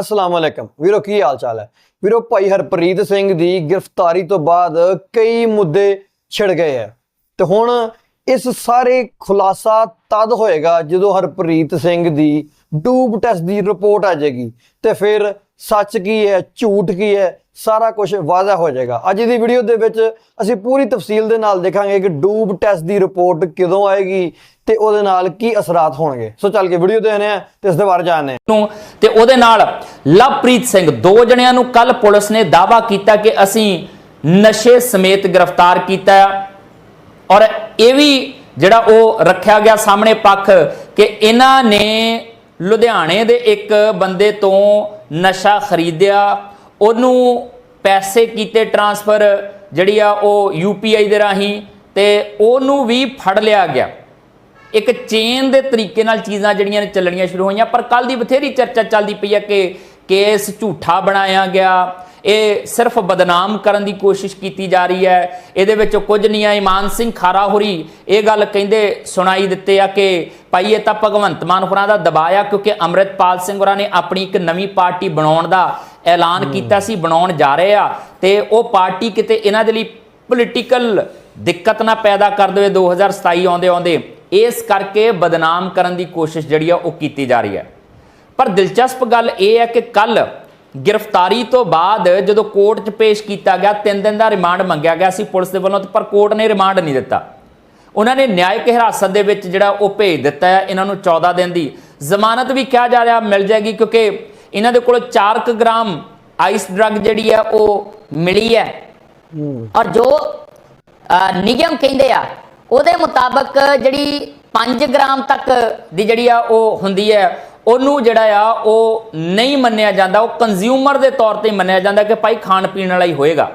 ਅਸਲਾਮ ਅਲੈਕਮ। ਵੀਰੋ, ਕੀ ਹਾਲ ਚਾਲ ਹੈ? ਵੀਰੋ, ਭਾਈ ਹਰਪ੍ਰੀਤ ਸਿੰਘ ਦੀ ਗ੍ਰਿਫਤਾਰੀ ਤੋਂ ਬਾਅਦ ਕਈ ਮੁੱਦੇ ਛਿੜ ਗਏ ਹੈ। ਤੇ ਹੁਣ ਇਸ ਸਾਰੇ ਖੁਲਾਸਾ ਤਦ ਹੋਏਗਾ ਜਦੋਂ ਹਰਪ੍ਰੀਤ ਸਿੰਘ ਦੀ ਡੂਬ ਟੈਸਟ ਦੀ ਰਿਪੋਰਟ ਆ ਜਾਏਗੀ। ਤੇ ਫਿਰ ਸੱਚ ਕੀ ਹੈ, ਝੂਠ ਕੀ ਹੈ, ਸਾਰਾ ਕੁਝ ਵਾਜ਼ਾ ਹੋ ਜਾਏਗਾ। ਅੱਜ ਦੀ ਵੀਡੀਓ ਦੇ ਵਿੱਚ ਅਸੀਂ ਪੂਰੀ ਤਫਸੀਲ ਦੇ ਨਾਲ ਦੇਖਾਂਗੇ ਕਿ ਡੂਬ ਟੈਸਟ ਦੀ ਰਿਪੋਰਟ ਕਦੋਂ ਆਏਗੀ ਤੇ ਉਹਦੇ ਨਾਲ ਕੀ ਅਸਰਾਤ ਹੋਣਗੇ। ਸੋ ਚੱਲ ਕੇ ਵੀਡੀਓ ਦੇਖਨੇ ਆ ਤੇ ਇਸ ਦੇ ਬਾਰੇ ਜਾਣਨੇ ਆ ਨੂੰ ਤੇ ਉਹਦੇ ਨਾਲ ਲਵਪ੍ਰੀਤ ਸਿੰਘ, ਦੋ ਜਣਿਆਂ ਨੂੰ ਕੱਲ ਪੁਲਿਸ ਨੇ ਦਾਵਾ ਕੀਤਾ ਕਿ ਅਸੀਂ ਨਸ਼ੇ ਸਮੇਤ ਗ੍ਰਿਫਤਾਰ ਕੀਤਾ ਹੈ ਔਰ ਇਹ ਵੀ ਜਿਹੜਾ ਉਹ ਰੱਖਿਆ ਗਿਆ ਸਾਹਮਣੇ ਪੱਖ ਕਿ ਇਹਨਾਂ ਨੇ ਲੁਧਿਆਣੇ ਦੇ ਇੱਕ ਬੰਦੇ ਤੋਂ ਨਸ਼ਾ ਖਰੀਦਿਆ, ਉਹਨੂੰ ਪੈਸੇ ਕੀਤੇ ਟ੍ਰਾਂਸਫਰ ਜਿਹੜੀ ਆ ਉਹ ਯੂਪੀਆਈ ਦੇ ਰਾਹੀਂ ਤੇ ਉਹਨੂੰ ਵੀ ਫੜ ਲਿਆ ਗਿਆ। ਇੱਕ ਚੇਨ ਦੇ ਤਰੀਕੇ ਨਾਲ ਚੀਜ਼ਾਂ ਜਿਹੜੀਆਂ ਨੇ ਚੱਲਣੀਆਂ ਸ਼ੁਰੂ ਹੋਈਆਂ, ਪਰ ਕੱਲ ਦੀ ਬਥੇਰੀ ਚਰਚਾ ਚੱਲਦੀ ਪਈ ਹੈ ਕਿ ਕੇਸ ਝੂਠਾ ਬਣਾਇਆ ਗਿਆ ਇਹ ਸਿਰਫ ਬਦਨਾਮ ਕਰਨ ਦੀ ਕੋਸ਼ਿਸ਼ ਕੀਤੀ ਜਾ ਰਹੀ ਹੈ। ਇਹਦੇ ਵਿੱਚ ਕੁਝ ਨਹੀਂ ਆ ਇਮਾਨ ਸਿੰਘ ਖਾਰਾ ਹੋਰੀ ਇਹ ਗੱਲ ਕਹਿੰਦੇ ਸੁਣਾਈ ਦਿੱਤੇ ਆ ਕਿ ਭਾਈ ਇਹ ਤਾਂ ਭਗਵੰਤ ਮਾਨ ਹੋਰਾਂ ਦਾ ਦਬਾਇਆ ਕਿਉਂਕਿ ਅੰਮ੍ਰਿਤਪਾਲ ਸਿੰਘ ਹੋਰਾਂ ਨੇ ਆਪਣੀ ਇੱਕ ਨਵੀਂ ਪਾਰਟੀ ਬਣਾਉਣ ਦਾ ਐਲਾਨ ਕੀਤਾ ਸੀ ਬਣਾਉਣ ਜਾ ਰਹੇ ਆ। ਤੇ ਉਹ ਪਾਰਟੀ ਕਿਤੇ ਇਹਨਾਂ ਦੇ ਲਈ ਪੋਲੀਟੀਕਲ ਦਿੱਕਤ ਨਾ ਪੈਦਾ ਕਰ ਦੇਵੇ 2027 ਆਉਂਦੇ ਆਉਂਦੇ। ਇਸ ਕਰਕੇ ਬਦਨਾਮ ਕਰਨ ਦੀ ਕੋਸ਼ਿਸ਼ ਜਿਹੜੀ ਆ ਉਹ ਕੀਤੀ ਜਾ ਰਹੀ ਹੈ। ਪਰ ਦਿਲਚਸਪ ਗੱਲ ਇਹ ਹੈ ਕਿ ਕੱਲ ਗ੍ਰਿਫਤਾਰੀ ਤੋਂ ਬਾਅਦ ਜਦੋਂ ਕੋਰਟ 'ਚ ਪੇਸ਼ ਕੀਤਾ ਗਿਆ 3 ਦਿਨ ਦਾ ਰਿਮਾਂਡ ਮੰਗਿਆ ਗਿਆ ਸੀ ਪੁਲਿਸ ਦੇ ਵੱਲੋਂ ਪਰ ਕੋਰਟ ਨੇ ਰਿਮਾਂਡ ਨਹੀਂ ਦਿੱਤਾ। ਉਹਨਾਂ ਨੇ ਨਿਆਇਕ ਹਿਰਾਸਤ ਦੇ ਵਿੱਚ ਜਿਹੜਾ ਉਹ ਭੇਜ ਦਿੱਤਾ ਹੈ ਇਹਨਾਂ ਨੂੰ 14 ਦਿਨ ਦੀ। ਜ਼ਮਾਨਤ ਵੀ ਕਿਹਾ ਜਾ ਰਿਹਾ ਮਿਲ ਜਾਏਗੀ ਕਿਉਂਕਿ ਇਹਨਾਂ ਦੇ ਕੋਲ 4 ਗ੍ਰਾਮ ਆਈਸ ਡਰੱਗ ਜਿਹੜੀ ਹੈ ਉਹ ਮਿਲੀ ਹੈ। ਔਰ ਜੋ ਅ, ਨਿਯਮ ਕਹਿੰਦੇ ਆ ਉਹਦੇ ਮੁਤਾਬਕ ਜਿਹੜੀ 5 ਗ੍ਰਾਮ ਤੱਕ ਦੀ ਜਿਹੜੀ ਆ ਉਹ ਹੁੰਦੀ ਹੈ। ਉਹਨੂੰ ਜਿਹੜਾ ਆ, ਉਹ ਨਹੀਂ ਮੰਨਿਆ ਜਾਂਦਾ, ਉਹ ਕੰਜ਼ਿਊਮਰ ਦੇ ਤੌਰ ਤੇ ਮੰਨਿਆ ਜਾਂਦਾ ਕਿ ਭਾਈ ਖਾਣ ਪੀਣ ਵਾਲਾ ਹੀ ਹੋਏਗਾ।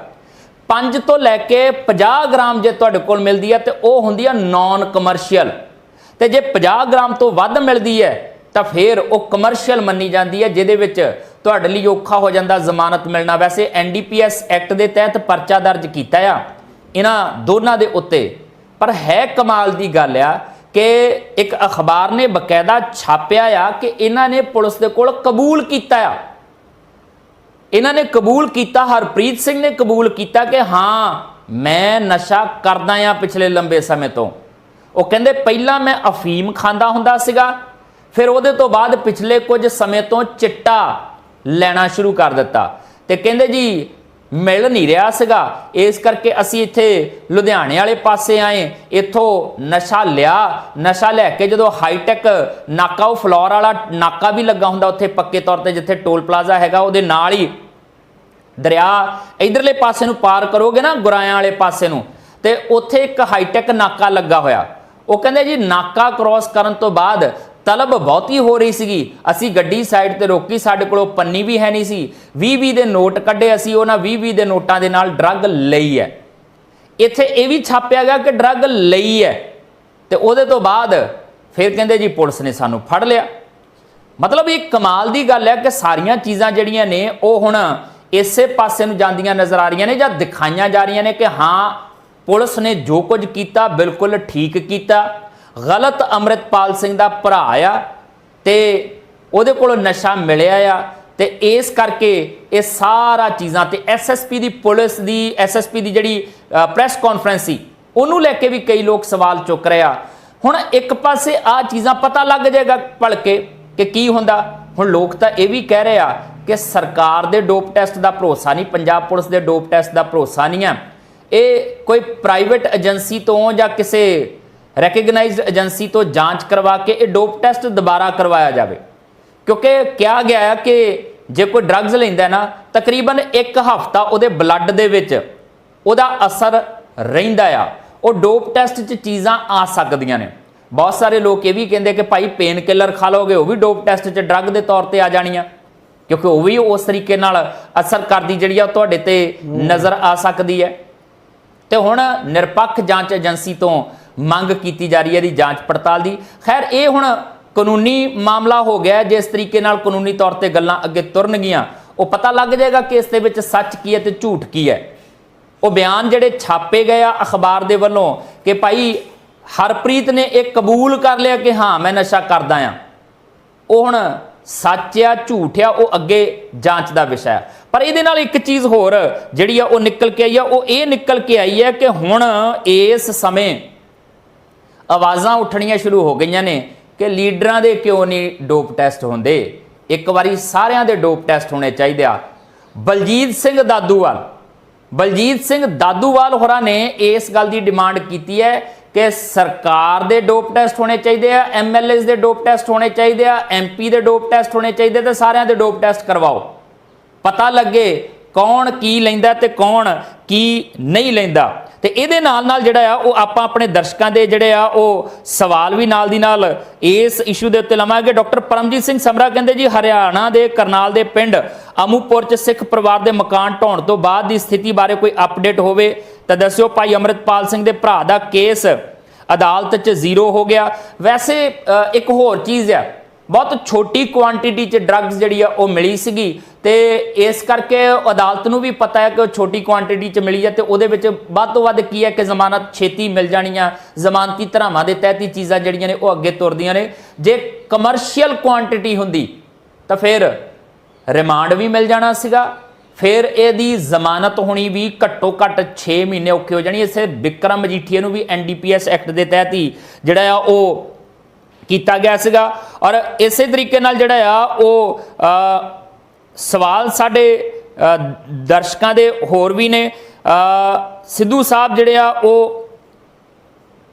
5 ਤੋਂ ਲੈ ਕੇ 50 ਗ੍ਰਾਮ ਜੇ ਤੁਹਾਡੇ ਕੋਲ ਮਿਲਦੀ ਹੈ ਤੇ ਉਹ ਹੁੰਦੀ ਆ ਨਾਨ ਕਮਰਸ਼ੀਅਲ ਤੇ ਜੇ 50 ਗ੍ਰਾਮ ਤੋਂ ਵੱਧ ਮਿਲਦੀ ਹੈ, ਤਾਂ ਫਿਰ ਉਹ ਕਮਰਸ਼ੀਅਲ ਮੰਨੀ ਜਾਂਦੀ ਹੈ, ਜਿਹਦੇ ਵਿੱਚ ਤੁਹਾਡੇ ਲਈ ਔਖਾ ਹੋ ਜਾਂਦਾ ਜ਼ਮਾਨਤ ਮਿਲਣਾ। ਵੈਸੇ ਐਨਡੀਪੀਐਸ ਐਕਟ ਦੇ ਤਹਿਤ ਪਰਚਾ ਦਰਜ ਕੀਤਾ ਆ। ਇਹਨਾਂ ਦੋਨਾਂ ਦੇ ਉੱਤੇ। ਪਰ ਹੈ ਕਮਾਲ ਦੀ ਗੱਲ ਆ ਕਿ ਇੱਕ ਅਖਬਾਰ ਨੇ ਬਕਾਇਦਾ ਛਾਪਿਆ ਆ ਕਿ ਇਹਨਾਂ ਨੇ ਪੁਲਿਸ ਦੇ ਕੋਲ ਕਬੂਲ ਕੀਤਾ ਆ। ਇਹਨਾਂ ਨੇ ਕਬੂਲ ਕੀਤਾ, ਹਰਪ੍ਰੀਤ ਸਿੰਘ ਨੇ ਕਬੂਲ ਕੀਤਾ ਕਿ ਹਾਂ, ਮੈਂ ਨਸ਼ਾ ਕਰਦਾ ਆ ਪਿਛਲੇ ਲੰਬੇ ਸਮੇਂ ਤੋਂ। ਉਹ ਕਹਿੰਦੇ ਪਹਿਲਾਂ ਮੈਂ ਅਫੀਮ ਖਾਂਦਾ ਹੁੰਦਾ ਸੀਗਾ, ਫਿਰ ਉਹਦੇ ਤੋਂ ਬਾਅਦ ਪਿਛਲੇ ਕੁਝ ਸਮੇਂ ਤੋਂ ਚਿੱਟਾ ਲੈਣਾ ਸ਼ੁਰੂ ਕਰ ਦਿੱਤਾ। ਤੇ ਕਹਿੰਦੇ ਜੀ ਮਿਲ ਨਹੀਂ ਰਿਹਾ ਸੀਗਾ। ਇਸ ਕਰਕੇ ਅਸੀਂ ਇੱਥੇ ਲੁਧਿਆਣੇ ਵਾਲੇ ਪਾਸੇ ਆਏ। ਇੱਥੋਂ ਨਸ਼ਾ ਲਿਆ। ਨਸ਼ਾ ਲੈ ਕੇ ਜਦੋਂ ਹਾਈਟੈਕ ਨਾਕਾ, ਉਹ ਫਲੋਰ ਵਾਲਾ ਨਾਕਾ ਵੀ ਲੱਗਾ ਹੁੰਦਾ ਉੱਥੇ ਪੱਕੇ ਤੌਰ ਤੇ, ਜਿੱਥੇ ਟੋਲ ਪਲਾਜ਼ਾ ਹੈਗਾ, ਉਹਦੇ ਨਾਲ ਹੀ ਦਰਿਆ ਇਧਰਲੇ ਪਾਸੇ ਨੂੰ ਪਾਰ ਕਰੋਗੇ ਨਾ, ਗੁਰਾਇਆਂ ਵਾਲੇ ਪਾਸੇ ਨੂੰ, ਤੇ ਉੱਥੇ ਇੱਕ ਹਾਈਟੈਕ ਨਾਕਾ ਲੱਗਾ ਹੋਇਆ। ਉਹ ਕਹਿੰਦੇ ਜੀ, ਨਾਕਾ ਕ੍ਰਾਸ ਕਰਨ ਤੋਂ ਬਾਅਦ ਤਲਬ ਬਹੁਤੀ ਹੋ ਰਹੀ ਸੀਗੀ। ਅਸੀਂ ਗੱਡੀ ਸਾਈਡ ਤੇ ਰੋਕੀ, ਸਾਡੇ ਕੋਲੋਂ ਪੰਨੀ ਵੀ ਹੈ ਨਹੀਂ ਸੀ। 20 20 ਦੇ ਨੋਟ ਕੱਢੇ ਅਸੀਂ, ਉਹਨਾਂ 20 20 ਦੇ ਨੋਟਾਂ ਦੇ ਨਾਲ ਡਰੱਗ ਲਈ ਹੈ। ਇੱਥੇ ਇਹ ਵੀ ਛਾਪਿਆ ਗਿਆ ਕਿ ਡਰੱਗ ਲਈ ਹੈ। ਤੇ ਉਹਦੇ ਤੋਂ ਬਾਅਦ ਫਿਰ ਕਹਿੰਦੇ ਜੀ ਪੁਲਿਸ ਨੇ ਸਾਨੂੰ ਫੜ ਲਿਆ। ਮਤਲਬ ਇਹ ਕਮਾਲ ਦੀ ਗੱਲ ਹੈ ਕਿ ਸਾਰੀਆਂ ਚੀਜ਼ਾਂ ਜਿਹੜੀਆਂ ਨੇ, ਉਹ ਹੁਣ ਇਸੇ ਪਾਸੇ ਨੂੰ ਜਾਂਦੀਆਂ ਨਜ਼ਰ ਆ ਰਹੀਆਂ ਨੇ ਜਾਂ ਦਿਖਾਈਆਂ ਜਾ ਰਹੀਆਂ ਨੇ ਕਿ ਹਾਂ, ਪੁਲਿਸ ਨੇ ਜੋ ਕੁਝ ਕੀਤਾ, ਬਿਲਕੁਲ ਠੀਕ ਕੀਤਾ। ਗਲਤ ਅੰਮ੍ਰਿਤਪਾਲ ਸਿੰਘ ਦਾ ਭਰਾ ਆ ਤੇ ਉਹਦੇ ਕੋਲੋਂ ਨਸ਼ਾ ਮਿਲਿਆ ਆ ਤੇ ਇਸ ਕਰਕੇ ਇਹ ਸਾਰਾ ਚੀਜ਼ਾਂ ਤੇ ਐਸਐਸਪੀ ਦੀ ਪੁਲਿਸ ਦੀ ਐਸਐਸਪੀ ਦੀ ਜਿਹੜੀ ਪ੍ਰੈਸ ਕਾਨਫਰੰਸ ਸੀ, ਉਹਨੂੰ ਲੈ ਕੇ ਵੀ ਕਈ ਲੋਕ ਸਵਾਲ ਚੁੱਕ ਰਹੇ ਆ। ਹੁਣ ਇੱਕ ਪਾਸੇ ਆ ਚੀਜ਼ਾਂ ਪਤਾ ਲੱਗ ਜਾਏਗਾ ਭਲਕੇ ਕਿ ਕੀ ਹੁੰਦਾ। ਹੁਣ ਲੋਕ ਤਾਂ ਇਹ ਵੀ ਕਹਿ ਰਹੇ ਆ ਕਿ ਸਰਕਾਰ ਦੇ ਡੋਪ ਟੈਸਟ ਦਾ ਭਰੋਸਾ ਨਹੀਂ, ਪੰਜਾਬ ਪੁਲਿਸ ਦੇ ਡੋਪ ਟੈਸਟ ਦਾ ਭਰੋਸਾ ਨਹੀਂ ਆ। ਇਹ ਕੋਈ ਪ੍ਰਾਈਵੇਟ ਏਜੰਸੀ ਤੋਂ ਜਾਂ ਕਿਸੇ ਰੈਕਗਨਾਈਜ਼ਡ ਏਜੰਸੀ ਤੋਂ ਜਾਂਚ ਕਰਵਾ ਕੇ ਇਹ ਡੋਪ ਟੈਸਟ ਦੁਬਾਰਾ ਕਰਵਾਇਆ ਜਾਵੇ। ਕਿਉਂਕਿ ਕਿਹਾ ਗਿਆ ਹੈ ਕਿ ਜੇ ਕੋਈ ਡਰੱਗਸ ਲੈਂਦਾ ਨਾ ਤਕਰੀਬਨ 1 ਹਫ਼ਤਾ ਉਹਦੇ ਬਲੱਡ ਦੇ ਵਿੱਚ ਉਹਦਾ ਅਸਰ ਰਹਿੰਦਾ ਆ। ਉਹ ਡੋਪ ਟੈਸਟ 'ਚ ਚੀਜ਼ਾਂ ਆ ਸਕਦੀਆਂ ਨੇ। ਬਹੁਤ ਸਾਰੇ ਲੋਕ ਇਹ ਵੀ ਕਹਿੰਦੇ ਕਿ ਭਾਈ ਪੇਨ ਕਿਲਰ ਖਾ ਲੋਗੇ ਉਹ ਵੀ ਡੋਪ ਟੈਸਟ 'ਚ ਡਰੱਗ ਦੇ ਤੌਰ ਤੇ ਆ ਜਾਣੀਆਂ। ਕਿਉਂਕਿ ਉਹ ਵੀ ਉਸ ਤਰੀਕੇ ਨਾਲ ਅਸਰ ਕਰਦੀ ਜਿਹੜੀ ਆ ਤੁਹਾਡੇ ਤੇ ਨਜ਼ਰ ਆ ਸਕਦੀ ਹੈ। ਤੇ ਹੁਣ ਨਿਰਪੱਖ ਜਾਂਚ ਏਜੰਸੀ ਤੋਂ ਮੰਗ ਕੀਤੀ ਜਾ ਰਹੀ ਹੈ ਦੀ ਜਾਂਚ ਪੜਤਾਲ ਦੀ। ਖੈਰ, ਇਹ ਹੁਣ ਕਾਨੂੰਨੀ ਮਾਮਲਾ ਹੋ ਗਿਆ ਜਿਸ ਤਰੀਕੇ ਨਾਲ ਕਾਨੂੰਨੀ ਤੌਰ ਤੇ ਗੱਲਾਂ ਅੱਗੇ ਤੁਰਨਗੀਆਂ, ਉਹ ਪਤਾ ਲੱਗ ਜਾਏਗਾ ਕਿ ਇਸ ਦੇ ਵਿੱਚ ਸੱਚ ਕੀ ਹੈ ਤੇ ਝੂਠ ਕੀ ਹੈ। ਉਹ ਬਿਆਨ ਜਿਹੜੇ ਛਾਪੇ ਗਏ ਆ ਅਖਬਾਰ ਦੇ ਵੱਲੋਂ ਕਿ ਭਾਈ ਹਰਪ੍ਰੀਤ ਨੇ ਇਹ ਕਬੂਲ ਕਰ ਲਿਆ ਕਿ ਹਾਂ, ਮੈਂ ਨਸ਼ਾ ਕਰਦਾ ਆ। ਉਹ ਹੁਣ ਸੱਚ ਆ, ਝੂਠ ਆ, ਉਹ ਅੱਗੇ ਜਾਂਚ ਦਾ ਵਿਸ਼ਾ ਹੈ। ਪਰ ਇਹਦੇ ਨਾਲ ਇੱਕ ਚੀਜ਼ ਹੋਰ, ਜਿਹੜੀ ਆ ਉਹ ਨਿਕਲ ਕੇ ਆਈ ਆ, ਉਹ ਇਹ ਨਿਕਲ ਕੇ ਆਈ ਹੈ ਕਿ ਹੁਣ ਇਸ ਸਮੇਂ ਆਵਾਜ਼ਾਂ ਉੱਠਣੀਆਂ ਸ਼ੁਰੂ ਹੋ ਗਈਆਂ ਨੇ ਕਿ ਲੀਡਰਾਂ ਦੇ ਕਿਉਂ ਨਹੀਂ ਡੋਪ ਟੈਸਟ ਹੁੰਦੇ? ਇੱਕ ਵਾਰੀ ਸਾਰਿਆਂ ਦੇ ਡੋਪ ਟੈਸਟ ਹੋਣੇ ਚਾਹੀਦੇ ਆ। ਬਲਜੀਤ ਸਿੰਘ ਦਾਦੂਵਾਲ, ਬਲਜੀਤ ਸਿੰਘ ਦਾਦੂਵਾਲ ਹੋਰਾਂ ਨੇ ਇਸ ਗੱਲ ਦੀ ਡਿਮਾਂਡ ਕੀਤੀ ਹੈ ਕਿ ਸਰਕਾਰ ਦੇ ਡੋਪ ਟੈਸਟ ਹੋਣੇ ਚਾਹੀਦੇ ਆ ਐਮਐਲਏਸ ਦੇ ਡੋਪ ਟੈਸਟ ਹੋਣੇ ਚਾਹੀਦੇ ਆ ਐਮਪੀ ਦੇ ਡੋਪ ਟੈਸਟ ਹੋਣੇ ਚਾਹੀਦੇ ਤੇ ਸਾਰਿਆਂ ਦੇ ਡੋਪ ਟੈਸਟ ਕਰਵਾਓ। ਪਤਾ ਲੱਗੇ ਕੌਣ ਕੀ ਲੈਂਦਾ ਤੇ ਕੌਣ ਕੀ ਨਹੀਂ ਲੈਂਦਾ। ਤੇ ਇਹਦੇ ਨਾਲ ਨਾਲ ਜਿਹੜਾ ਆ, ਉਹ ਆਪਾਂ ਆਪਣੇ ਦਰਸ਼ਕਾਂ ਦੇ ਜਿਹੜੇ ਆ, ਉਹ ਸਵਾਲ ਵੀ ਨਾਲ ਦੀ ਨਾਲ ਇਸ ਇਸ਼ੂ ਦੇ ਉੱਤੇ ਲਵਾਂਗੇ। ਡਾਕਟਰ ਪਰਮਜੀਤ ਸਿੰਘ ਸਮਰਾ ਕਹਿੰਦੇ ਜੀ, ਹਰਿਆਣਾ ਦੇ ਕਰਨਾਲ ਦੇ ਪਿੰਡ ਅਮੂਪੁਰ ਚ ਸਿੱਖ ਪਰਿਵਾਰ ਦੇ ਮਕਾਨ ਢਾਉਣ ਤੋਂ ਬਾਅਦ ਦੀ ਸਥਿਤੀ ਬਾਰੇ ਕੋਈ ਅਪਡੇਟ ਹੋਵੇ ਤਾਂ ਦੱਸਿਓ। ਭਾਈ ਅਮਰਿਤਪਾਲ ਸਿੰਘ ਦੇ ਭਰਾ ਦਾ ਕੇਸ ਅਦਾਲਤ 'ਚ ਜ਼ੀਰੋ ਹੋ ਗਿਆ। ਵੈਸੇ ਇੱਕ ਹੋਰ ਚੀਜ਼ ਆ, ਬਹੁਤ ਛੋਟੀ ਕੁਆਂਟੀਟੀ 'ਚ ਡਰੱਗਸ ਜਿਹੜੀ ਆ, ਉਹ ਮਿਲੀ ਸੀਗੀ। ਤੇ ਇਸ ਕਰਕੇ ਅਦਾਲਤ ਨੂੰ ਵੀ ਪਤਾ ਹੈ ਕਿ ਉਹ ਛੋਟੀ ਕੁਆਂਟੀਟੀ 'ਚ ਮਿਲੀ ਹੈ ਤੇ ਉਹਦੇ ਵਿੱਚ ਵੱਧ ਤੋਂ ਵੱਧ ਕੀ ਹੈ ਕਿ ਜ਼ਮਾਨਤ ਛੇਤੀ ਮਿਲ ਜਾਣੀ ਆ ਜ਼ਮਾਨਤੀ ਧਰਾਵਾਂ ਦੇ ਤਹਿਤ ਹੀ ਚੀਜ਼ਾਂ ਜਿਹੜੀਆਂ ਨੇ ਉਹ ਅੱਗੇ ਤੁਰਦੀਆਂ ਨੇ। ਜੇ ਕਮਰਸ਼ੀਅਲ ਕੁਆਂਟੀਟੀ ਹੁੰਦੀ, ਤਾਂ ਫਿਰ ਰਿਮਾਂਡ ਵੀ ਮਿਲ ਜਾਣਾ ਸੀਗਾ, ਫਿਰ ਇਹਦੀ ਜ਼ਮਾਨਤ ਹੋਣੀ ਵੀ ਘੱਟੋ ਘੱਟ 6 ਮਹੀਨੇ ਔਖੇ ਹੋ ਜਾਣੀ। ਇਸੇ ਵਿਕਰਮ ਮਜੀਠੀਆ ਨੂੰ ਵੀ ਐਨਡੀਪੀਐਸ ਐਕਟ ਦੇ ਤਹਿਤ ਹੀ ਜਿਹੜਾ ਆ ਉਹ ਕੀਤਾ ਗਿਆ ਸੀਗਾ। ਔਰ ਇਸੇ ਤਰੀਕੇ ਨਾਲ ਜਿਹੜਾ ਆ ਉਹ ਸਵਾਲ ਸਾਡੇ ਦਰਸ਼ਕਾਂ ਦੇ ਹੋਰ ਵੀ ਨੇ। ਸਿੱਧੂ ਸਾਹਿਬ ਜਿਹੜੇ ਆ, ਉਹ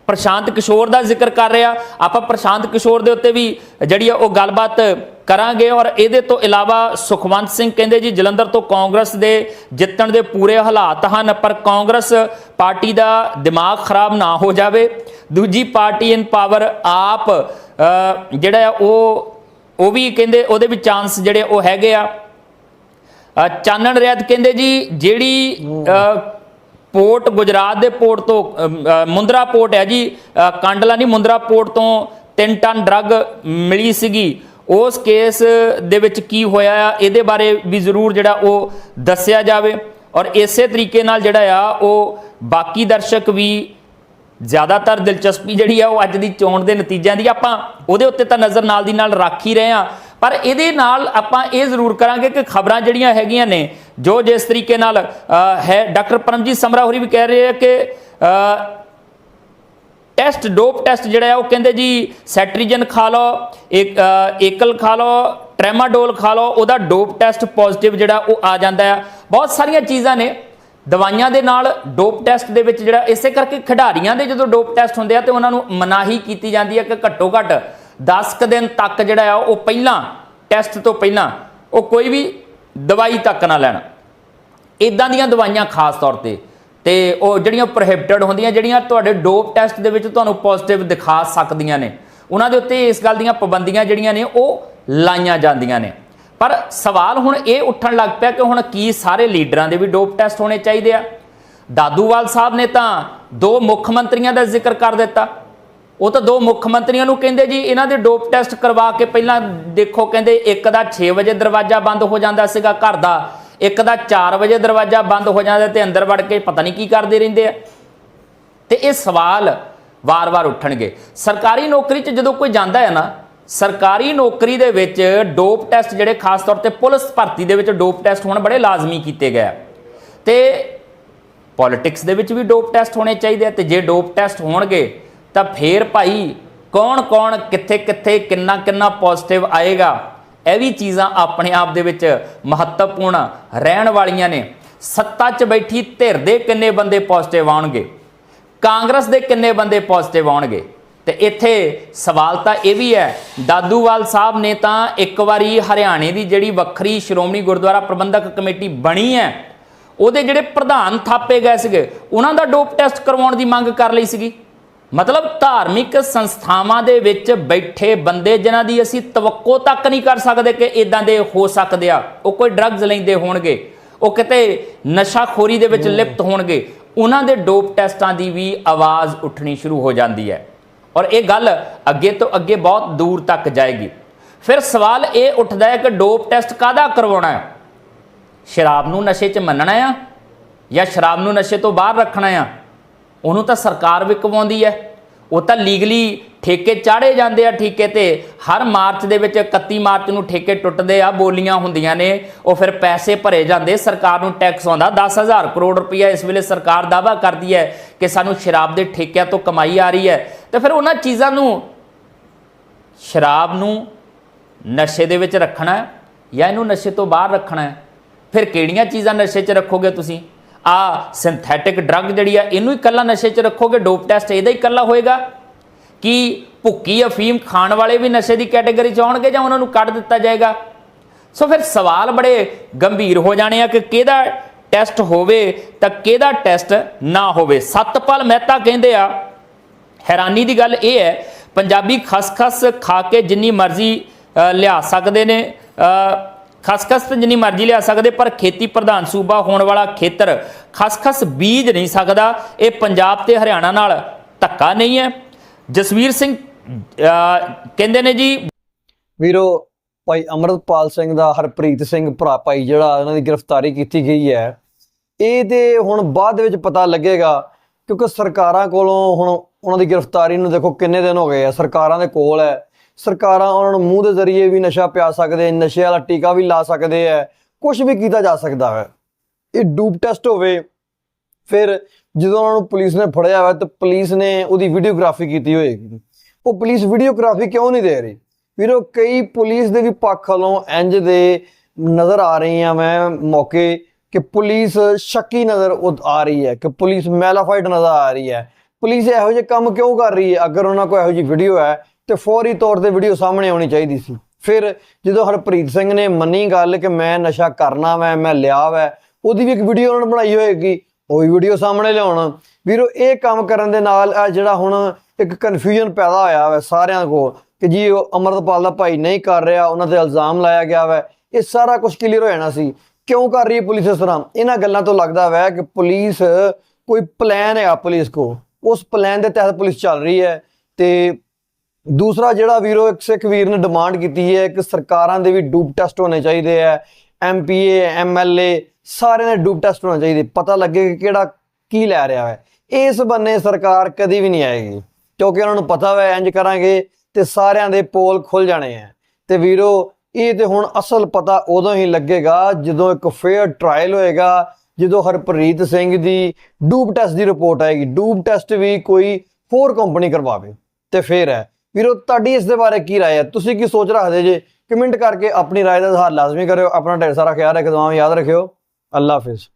ਪ੍ਰਸ਼ਾਂਤ ਕਿਸ਼ੋਰ ਦਾ ਜ਼ਿਕਰ ਕਰ ਰਿਹਾ ਆਪਾਂ ਪ੍ਰਸ਼ਾਂਤ ਕਿਸ਼ੋਰ ਦੇ ਉੱਤੇ ਵੀ ਜਿਹੜੀ ਆ, ਉਹ ਗੱਲਬਾਤ ਕਰਾਂਗੇ ਔਰ ਇਹਦੇ ਤੋਂ ਇਲਾਵਾ ਸੁਖਵੰਤ ਸਿੰਘ ਕਹਿੰਦੇ ਜੀ, ਜਲੰਧਰ ਤੋਂ ਕਾਂਗਰਸ ਦੇ ਜਿੱਤਣ ਦੇ ਪੂਰੇ ਹਾਲਾਤ ਹਨ, ਪਰ ਕਾਂਗਰਸ ਪਾਰਟੀ ਦਾ ਦਿਮਾਗ ਖਰਾਬ ਨਾ ਹੋ ਜਾਵੇ। ਦੂਜੀ ਪਾਰਟੀ ਇਨ ਪਾਵਰ ਆਪ ਜਿਹੜਾ ਆ, ਉਹ ਉਹ ਵੀ ਕਹਿੰਦੇ, ਉਹਦੇ ਵੀ ਚਾਂਸ ਜਿਹੜੇ ਉਹ ਹੈਗੇ ਆ। ਚਾਨਣ ਰਿਆਤ ਕਹਿੰਦੇ ਜੀ ਜਿਹੜੀ ਪੋਰਟ ਗੁਜਰਾਤ ਦੇ ਪੋਰਟ ਤੋਂ ਮੁੰਦਰਾ ਪੋਰਟ ਹੈ ਜੀ ਅ, ਕਾਂਡਲਾ ਨਹੀਂ ਮੁੰਦਰਾ ਪੋਰਟ ਤੋਂ 3 ਟਨ ਡਰੱਗ ਮਿਲੀ ਸੀਗੀ। ਉਸ ਕੇਸ ਦੇ ਵਿੱਚ ਕੀ ਹੋਇਆ ਆ ਇਹਦੇ ਬਾਰੇ ਵੀ ਜ਼ਰੂਰ ਜਿਹੜਾ ਉਹ ਦੱਸਿਆ ਜਾਵੇ। ਔਰ ਇਸੇ ਤਰੀਕੇ ਨਾਲ ਜਿਹੜਾ ਆ ਉਹ ਬਾਕੀ ਦਰਸ਼ਕ ਵੀ ਜ਼ਿਆਦਾਤਰ ਦਿਲਚਸਪੀ ਜਿਹੜੀ ਆ ਉਹ ਅੱਜ ਦੀ ਚੋਣ ਦੇ ਨਤੀਜਿਆਂ ਦੀ ਆਪਾਂ ਉਹਦੇ ਉੱਤੇ ਤਾਂ ਨਜ਼ਰ ਨਾਲ ਦੀ ਨਾਲ ਰੱਖ ਹੀ ਰਹੇ ਆ ਪਰ ਇਹਦੇ ਨਾਲ ਆਪਾਂ ਇਹ ਜ਼ਰੂਰ ਕਰਾਂਗੇ ਕਿ ਖਬਰਾਂ ਜਿਹੜੀਆਂ ਹੈਗੀਆਂ ਨੇ, ਜੋ ਜਿਸ ਤਰੀਕੇ ਨਾਲ ਹੈ, ਡਾਕਟਰ ਪਰਮਜੀਤ ਸਮਰਾ ਹੋਰੀ ਵੀ ਕਹਿ ਰਹੇ ਆ ਕਿ ਟੈਸਟ, ਡੋਪ ਟੈਸਟ ਜਿਹੜਾ ਹੈ ਉਹ ਕਹਿੰਦੇ ਜੀ ਸੈਟਰੀਜਨ ਖਾ ਲਓ, ਇੱਕ ਏਕਲ ਖਾ ਲਓ, ਟ੍ਰੈਮਾਡੋਲ ਖਾ ਲਓ, ਉਹਦਾ ਡੋਪ ਟੈਸਟ ਪੋਜ਼ਿਟਿਵ ਜਿਹੜਾ ਉਹ ਆ ਜਾਂਦਾ ਹੈ ਬਹੁਤ ਸਾਰੀਆਂ ਚੀਜ਼ਾਂ ਨੇ, ਦਵਾਈਆਂ ਦੇ ਨਾਲ ਡੋਪ ਟੈਸਟ ਦੇ ਵਿੱਚ ਜਿਹੜਾ ਇਸੇ ਕਰਕੇ ਖਿਡਾਰੀਆਂ ਦੇ ਜਦੋਂ ਡੋਪ ਟੈਸਟ ਹੁੰਦੇ ਆ ਤੇ ਉਹਨਾਂ ਨੂੰ ਮਨਾਹੀ ਕੀਤੀ ਜਾਂਦੀ ਹੈ ਕਿ ਘੱਟੋ ਘੱਟ 10 ਕੁ ਦਿਨ ਤੱਕ ਜਿਹੜਾ ਆ ਉਹ ਪਹਿਲਾਂ ਟੈਸਟ ਤੋਂ ਪਹਿਲਾਂ ਉਹ ਕੋਈ ਵੀ ਦਵਾਈ ਤੱਕ ਨਾ ਲੈਣ। ਇਦਾਂ ਦੀਆਂ ਦਵਾਈਆਂ ਖਾਸ ਤੌਰ ਤੇ। ਤੇ ਉਹ ਜਿਹੜੀਆਂ ਪ੍ਰੋਹਿਬਿਟਡ ਹੁੰਦੀਆਂ, ਜਿਹੜੀਆਂ ਤੁਹਾਡੇ ਡੋਪ ਟੈਸਟ ਦੇ ਵਿੱਚ ਤੁਹਾਨੂੰ ਪੋਜ਼ਿਟਿਵ ਦਿਖਾ ਸਕਦੀਆਂ ਨੇ। ਉਹਨਾਂ ਦੇ ਉੱਤੇ ਇਸ ਗੱਲ ਦੀਆਂ ਪਾਬੰਦੀਆਂ ਜਿਹੜੀਆਂ ਨੇ, ਉਹ ਲਾਈਆਂ ਜਾਂਦੀਆਂ ਨੇ। ਪਰ ਸਵਾਲ ਹੁਣ ਇਹ ਉੱਠਣ ਲੱਗ ਪਿਆ ਕਿ ਹੁਣ ਕੀ ਸਾਰੇ ਲੀਡਰਾਂ ਦੇ ਵੀ ਡੋਪ ਟੈਸਟ ਹੋਣੇ ਚਾਹੀਦੇ ਆ? ਦਾਦੂਵਾਲ ਸਾਹਿਬ ਨੇ ਤਾਂ ਦੋ ਮੁੱਖ ਮੰਤਰੀਆਂ ਦਾ ਜ਼ਿਕਰ ਕਰ ਦਿੱਤਾ। ਉਹ ਤਾਂ ਦੋ ਮੁੱਖ ਮੰਤਰੀਆਂ ਨੂੰ ਕਹਿੰਦੇ ਜੀ, ਇਹਨਾਂ ਦੇ ਡੋਪ ਟੈਸਟ ਕਰਵਾ ਕੇ ਪਹਿਲਾਂ ਦੇਖੋ, ਕਹਿੰਦੇ ਇੱਕ ਦਾ 6 ਵਜੇ ਦਰਵਾਜ਼ਾ ਬੰਦ ਹੋ ਜਾਂਦਾ ਸੀਗਾ ਘਰ ਦਾ, ਇੱਕ ਦਾ 4 ਵਜੇ ਦਰਵਾਜ਼ਾ ਬੰਦ ਹੋ ਜਾਂਦਾ ਤੇ ਅੰਦਰ ਵੜ ਕੇ ਪਤਾ ਨਹੀਂ ਕੀ ਕਰਦੇ ਰਹਿੰਦੇ ਆ ਤੇ ਇਹ ਸਵਾਲ ਵਾਰ-ਵਾਰ ਉੱਠਣਗੇ ਸਰਕਾਰੀ ਨੌਕਰੀ 'ਚ ਜਦੋਂ ਕੋਈ ਜਾਂਦਾ ਹੈ ਨਾ, ਸਰਕਾਰੀ ਨੌਕਰੀ ਦੇ ਵਿੱਚ ਡੋਪ ਟੈਸਟ ਜਿਹੜੇ ਖਾਸ ਤੌਰ ਤੇ ਪੁਲਿਸ ਭਰਤੀ ਦੇ ਵਿੱਚ ਡੋਪ ਟੈਸਟ ਹੋਣ ਬੜੇ ਲਾਜ਼ਮੀ ਕੀਤੇ ਗਏ ਆ। ਤੇ ਪੋਲਿਟਿਕਸ ਦੇ ਵਿੱਚ ਵੀ ਡੋਪ ਟੈਸਟ ਹੋਣੇ ਚਾਹੀਦੇ ਆ ਤੇ ਜੇ ਡੋਪ ਟੈਸਟ ਹੋਣਗੇ ਤਾਂ ਫੇਰ ਭਾਈ ਕੌਣ-ਕੌਣ ਕਿੱਥੇ-ਕਿੱਥੇ ਕਿੰਨਾ-ਕਿੰਨਾ ਪੋਜ਼ਿਟਿਵ ਆਏਗਾ, ਇਹ ਵੀ ਚੀਜ਼ਾਂ ਆਪਣੇ ਆਪ ਦੇ ਵਿੱਚ ਮਹੱਤਵਪੂਰਨ ਰਹਿਣ ਵਾਲੀਆਂ ਨੇ। ਸੱਤਾ 'ਚ ਬੈਠੀ ਧਿਰ ਦੇ ਕਿੰਨੇ ਬੰਦੇ ਪੋਜ਼ਿਟਿਵ ਆਉਣਗੇ? ਕਾਂਗਰਸ ਦੇ ਕਿੰਨੇ ਬੰਦੇ ਪੋਜ਼ਿਟਿਵ ਆਉਣਗੇ? ਤੇ ਇੱਥੇ ਸਵਾਲ ਤਾਂ ਇਹ ਵੀ ਹੈ, ਦਾਦੂਵਾਲ ਸਾਹਿਬ ਨੇ ਤਾਂ ਇੱਕ ਵਾਰੀ ਹਰਿਆਣੇ ਦੀ ਜਿਹੜੀ ਵੱਖਰੀ ਸ਼੍ਰੋਮਣੀ ਗੁਰਦੁਆਰਾ ਪ੍ਰਬੰਧਕ ਕਮੇਟੀ ਬਣੀ ਹੈ, ਉਹਦੇ ਜਿਹੜੇ ਪ੍ਰਧਾਨ ਥਾਪੇ ਗਏ ਸੀਗੇ, ਉਹਨਾਂ ਦਾ ਡੋਪ ਟੈਸਟ ਕਰਵਾਉਣ ਦੀ ਮੰਗ ਕਰ ਲਈ ਸੀਗੀ। ਮਤਲਬ ਧਾਰਮਿਕ ਸੰਸਥਾਵਾਂ ਦੇ ਵਿੱਚ ਬੈਠੇ ਬੰਦੇ ਜਿਨ੍ਹਾਂ ਦੀ ਅਸੀਂ ਤਵੱਕੋ ਤੱਕ ਨਹੀਂ ਕਰ ਸਕਦੇ ਕਿ ਇਦਾਂ ਦੇ ਹੋ ਸਕਦੇ ਆ ਉਹ ਕੋਈ ਡਰੱਗਸ ਲੈਂਦੇ ਹੋਣਗੇ ਉਹ ਕਿਤੇ ਨਸ਼ਾਖੋਰੀ ਦੇ ਵਿੱਚ ਲਿਪਤ ਹੋਣਗੇ ਉਹਨਾਂ ਦੇ ਡੋਪ ਟੈਸਟਾਂ ਦੀ ਵੀ ਆਵਾਜ਼ ਉੱਠਣੀ ਸ਼ੁਰੂ ਹੋ ਜਾਂਦੀ ਹੈ। ਔਰ ਇਹ ਗੱਲ ਅੱਗੇ ਤੋਂ ਅੱਗੇ ਬਹੁਤ ਦੂਰ ਤੱਕ ਜਾਏਗੀ। ਫਿਰ ਸਵਾਲ ਇਹ ਉੱਠਦਾ ਹੈ ਕਿ ਡੋਪ ਟੈਸਟ ਕਾਹਦਾ ਕਰਵਾਉਣਾ ਹੈ? ਸ਼ਰਾਬ ਨੂੰ ਨਸ਼ੇ 'ਚ ਮੰਨਣਾ ਆ ਜਾਂ ਸ਼ਰਾਬ ਨੂੰ ਨਸ਼ੇ ਤੋਂ ਬਾਹਰ ਰੱਖਣਾ ਆ? ਉਹਨੂੰ ਤਾਂ ਸਰਕਾਰ ਵਿਕਵਾਉਂਦੀ ਹੈ। ਉਹ ਤਾਂ ਲੀਗਲੀ ਠੇਕੇ ਚਾੜੇ ਜਾਂਦੇ ਆ ਠੇਕੇ ਤੇ। ਹਰ ਮਾਰਚ ਦੇ ਵਿੱਚ 31 ਮਾਰਚ ਨੂੰ ਠੇਕੇ ਟੁੱਟਦੇ ਆ, ਬੋਲੀਆਂ ਹੁੰਦੀਆਂ ਨੇ। ਉਹ ਫਿਰ ਪੈਸੇ ਭਰੇ ਜਾਂਦੇ। ਸਰਕਾਰ ਨੂੰ ਟੈਕਸ ਆਉਂਦਾ। 10000 ਕਰੋੜ ਰੁਪਈਆ ਇਸ ਵੇਲੇ ਸਰਕਾਰ ਦਾਵਾ ਕਰਦੀ ਹੈ ਕਿ ਸਾਨੂੰ ਸ਼ਰਾਬ ਦੇ ਠੇਕਿਆਂ ਤੋਂ ਕਮਾਈ ਆ ਰਹੀ ਹੈ। ਤੇ ਫਿਰ ਉਹਨਾਂ ਚੀਜ਼ਾਂ ਨੂੰ ਸ਼ਰਾਬ ਨੂੰ ਨਸ਼ੇ ਦੇ ਵਿੱਚ ਰੱਖਣਾ ਜਾਂ ਇਹਨੂੰ ਨਸ਼ੇ ਤੋਂ ਬਾਹਰ ਰੱਖਣਾ ਫਿਰ ਕਿਹੜੀਆਂ ਚੀਜ਼ਾਂ ਨਸ਼ੇ 'ਚ ਰੱਖੋਗੇ ਤੁਸੀਂ? ਆ ਸਿੰਥੈਟਿਕ ਡਰੱਗ ਜਿਹੜੀ ਆ, ਇਹਨੂੰ ਹੀ ਇਕੱਲਾ ਨਸ਼ੇ 'ਚ ਰੱਖੋਗੇ ਡੋਪ ਟੈਸਟ ਇਹਦਾ ਹੀ ਇਕੱਲਾ ਹੋਏਗਾ? ਕਿ ਭੁੱਕੀ ਅਫੀਮ ਖਾਣ ਵਾਲੇ ਵੀ ਨਸ਼ੇ ਦੀ ਕੈਟਾਗਰੀ 'ਚ ਆਉਣਗੇ ਜਾਂ ਉਹਨਾਂ ਨੂੰ ਕੱਢ ਦਿੱਤਾ ਜਾਏਗਾ? ਸੋ ਫਿਰ ਸਵਾਲ ਬੜੇ ਗੰਭੀਰ ਹੋ ਜਾਣੇ ਆ ਕਿ ਕਿਹਦਾ ਟੈਸਟ ਹੋਵੇ ਤਾਂ ਕਿਹਦਾ ਟੈਸਟ ਨਾ ਹੋਵੇ। ਸਤਪਾਲ ਮਹਿਤਾ ਕਹਿੰਦੇ ਆ, ਹੈਰਾਨੀ ਦੀ ਗੱਲ ਇਹ ਹੈ, ਪੰਜਾਬੀ ਖਸਖਸ ਖਾ ਕੇ ਜਿੰਨੀ ਮਰਜ਼ੀ ਲਿਆ ਸਕਦੇ ਨੇ ਖਸਖਸ ਤਾਂ ਜਿੰਨੀ ਮਰਜ਼ੀ ਲਿਆ ਸਕਦੇ, ਪਰ ਖੇਤੀ ਪ੍ਰਧਾਨ ਸੂਬਾ ਹੋਣ ਵਾਲਾ ਖੇਤਰ ਖਸਖਸ ਬੀਜ ਨਹੀਂ ਸਕਦਾ। ਇਹ ਪੰਜਾਬ ਤੇ ਹਰਿਆਣਾ ਨਾਲ ਧੱਕਾ ਨਹੀਂ ਹੈ। ਜਸਵੀਰ ਸਿੰਘ ਕਹਿੰਦੇ ਨੇ ਜੀ ਵੀਰੋ, ਭਾਈ ਅਮਰਤਪਾਲ ਸਿੰਘ ਦਾ, ਹਰਪ੍ਰੀਤ ਸਿੰਘ ਭਰਾ ਭਾਈ ਜਿਹੜਾ ਉਹਨਾਂ ਦੀ ਗ੍ਰਿਫਤਾਰੀ ਕੀਤੀ ਗਈ ਹੈ। ਇਹਦੇ ਹੁਣ ਬਾਅਦ ਦੇ ਵਿੱਚ ਪਤਾ ਲੱਗੇਗਾ, ਕਿਉਂਕਿ ਸਰਕਾਰਾਂ ਕੋਲੋਂ ਹੁਣ ਉਹਨਾਂ ਦੀ ਗ੍ਰਿਫਤਾਰੀ ਨੂੰ ਦੇਖੋ ਕਿੰਨੇ ਦਿਨ ਹੋ ਗਏ ਆ। ਸਰਕਾਰਾਂ ਦੇ ਕੋਲ ਹੈ। ਸਰਕਾਰਾਂ ਉਹਨਾਂ ਨੂੰ ਮੂੰਹ ਦੇ ਜ਼ਰੀਏ ਵੀ ਨਸ਼ਾ ਪਿਆ ਸਕਦੇ, ਨਸ਼ੇ ਵਾਲਾ ਟੀਕਾ ਵੀ ਲਾ ਸਕਦੇ ਹੈ ਕੁਝ ਵੀ ਕੀਤਾ ਜਾ ਸਕਦਾ ਹੈ। ਇਹ ਡੂਪ ਟੈਸਟ ਹੋਵੇ, ਫਿਰ ਜਦੋਂ ਉਹਨਾਂ ਨੂੰ ਪੁਲਿਸ ਨੇ ਫੜਿਆ ਹੋਇਆ, ਤਾਂ ਪੁਲਿਸ ਨੇ ਉਹਦੀ ਵੀਡੀਓਗ੍ਰਾਫੀ ਕੀਤੀ ਹੋਏਗੀ। ਉਹ ਪੁਲਿਸ ਵੀਡੀਓਗ੍ਰਾਫੀ ਕਿਉਂ ਨਹੀਂ ਦੇ ਰਹੀ? ਵੀਰੋ, ਕਈ ਪੁਲਿਸ ਦੇ ਵੀ ਪੱਖ ਵੱਲੋਂ ਇੰਜ ਦੇ ਨਜ਼ਰ ਆ ਰਹੀ ਆ ਮੈਂ ਮੌਕੇ ਕਿ ਪੁਲਿਸ ਸ਼ੱਕੀ ਨਜ਼ਰ ਆ ਰਹੀ ਹੈ, ਕਿ ਪੁਲਿਸ ਮੈਲਾਫਾਈਡ ਨਜ਼ਰ ਆ ਰਹੀ ਹੈ। ਪੁਲਿਸ ਇਹੋ ਜਿਹੇ ਕੰਮ ਕਿਉਂ ਕਰ ਰਹੀ ਹੈ? ਅਗਰ ਉਹਨਾਂ ਕੋਲ ਇਹੋ ਜਿਹੀ ਵੀਡੀਓ ਹੈ ਤੇ ਫੌਰੀ ਤੌਰ ਤੇ ਵੀਡੀਓ ਸਾਹਮਣੇ ਆਉਣੀ ਚਾਹੀਦੀ ਸੀ। ਫਿਰ ਜਦੋਂ ਹਰਪ੍ਰੀਤ ਸਿੰਘ ਨੇ ਮੰਨੀ ਗੱਲ ਕਿ ਮੈਂ ਨਸ਼ਾ ਕਰਨਾ ਵੈ, ਮੈਂ ਲਿਆ ਵੈ, ਉਹਦੀ ਵੀ ਇੱਕ ਵੀਡੀਓ ਉਹਨਾਂ ਨੇ ਬਣਾਈ ਹੋਏਗੀ, ਉਹ ਵੀਡੀਓ ਸਾਹਮਣੇ ਲਿਆਉਣਾ। ਵੀਰੋ, ਇਹ ਕੰਮ ਕਰਨ ਦੇ ਨਾਲ ਆ ਜਿਹੜਾ ਹੁਣ ਇੱਕ ਕਨਫਿਊਜ਼ਨ ਪੈਦਾ ਹੋਇਆ ਵੈ ਸਾਰਿਆਂ ਕੋਲ ਕਿ ਜੀ ਉਹ ਅਮਰਤਪਾਲ ਦਾ ਭਾਈ ਨਹੀਂ ਕਰ ਰਿਹਾ, ਉਹਨਾਂ ਤੇ ਇਲਜ਼ਾਮ ਲਾਇਆ ਗਿਆ ਵੈ। ਇਹ ਸਾਰਾ ਕੁਝ ਕਲੀਅਰ ਹੋ ਜਾਣਾ ਸੀ। ਕਿਉਂ ਕਰ ਰਹੀ ਹੈ ਪੁਲਿਸ ਇਸ ਤਰ੍ਹਾਂ? ਇਹਨਾਂ ਗੱਲਾਂ ਤੋਂ ਲੱਗਦਾ ਵੈ ਕਿ ਪੁਲਿਸ ਕੋਈ ਪਲਾਨ ਹੈ ਪੁਲਿਸ ਕੋ ਉਸ ਪਲਾਨ ਦੇ ਤਹਿਤ ਪੁਲਿਸ ਚੱਲ ਰਹੀ ਹੈ ਤੇ ਦੂਸਰਾ ਜਿਹੜਾ ਵੀਰੋ, ਇੱਕ ਸਿੱਖ ਵੀਰ ਨੇ ਡਿਮਾਂਡ ਕੀਤੀ ਹੈ ਕਿ ਸਰਕਾਰਾਂ ਦੇ ਵੀ ਡੂਪ ਟੈਸਟ ਹੋਣੇ ਚਾਹੀਦੇ ਆ ਐਮਪੀਏ ਐਮਐਲਏ ਸਾਰਿਆਂ ਦੇ ਡੂਪ ਟੈਸਟ ਹੋਣੇ ਚਾਹੀਦੇ। ਪਤਾ ਲੱਗੇ ਕਿ ਕਿਹੜਾ ਕੀ ਲੈ ਰਿਹਾ ਹੈ। ਇਸ ਬੰਨੇ ਸਰਕਾਰ ਕਦੀ ਵੀ ਨਹੀਂ ਆਏਗੀ, ਕਿਉਂਕਿ ਉਹਨਾਂ ਨੂੰ ਪਤਾ ਹੈ ਇੰਜ ਕਰਾਂਗੇ ਤੇ ਸਾਰਿਆਂ ਦੇ ਪੋਲ ਖੁੱਲ ਜਾਣੇ ਆ ਤੇ ਵੀਰੋ, ਇਹ ਤੇ ਹੁਣ ਅਸਲ ਪਤਾ ਉਦੋਂ ਹੀ ਲੱਗੇਗਾ ਜਦੋਂ ਇੱਕ ਫੇਅਰ ਟ੍ਰਾਇਲ ਹੋਏਗਾ, ਜਦੋਂ ਹਰਪ੍ਰੀਤ ਸਿੰਘ ਦੀ ਡੂਪ ਟੈਸਟ ਦੀ ਰਿਪੋਰਟ ਆਏਗੀ। ਡੂਪ ਟੈਸਟ ਵੀ ਕੋਈ ਹੋਰ ਕੰਪਨੀ ਕਰਵਾਵੇ ਤੇ ਫਿਰ ਹੈ। ਵੀਰੋ ਤੁਹਾਡੀ ਇਸ ਦੇ ਬਾਰੇ ਕੀ رائے ਹੈ ਤੁਸੀਂ ਕੀ ਸੋਚ ਰੱਖਦੇ ਜੇ ਕਮੈਂਟ ਕਰਕੇ ਆਪਣੀ رائے ਦਾ ਇਜ਼ਹਾਰ ਲਾਜ਼ਮੀ ਕਰਿਓ ਆਪਣਾ ਢੇਰ ਸਾਰਾ ਖਿਆਲ ਰੱਖਿਓ ਦੁਆਵਾਂ ਯਾਦ ਰੱਖਿਓ ਅੱਲਾ ਹਾਫਿਜ਼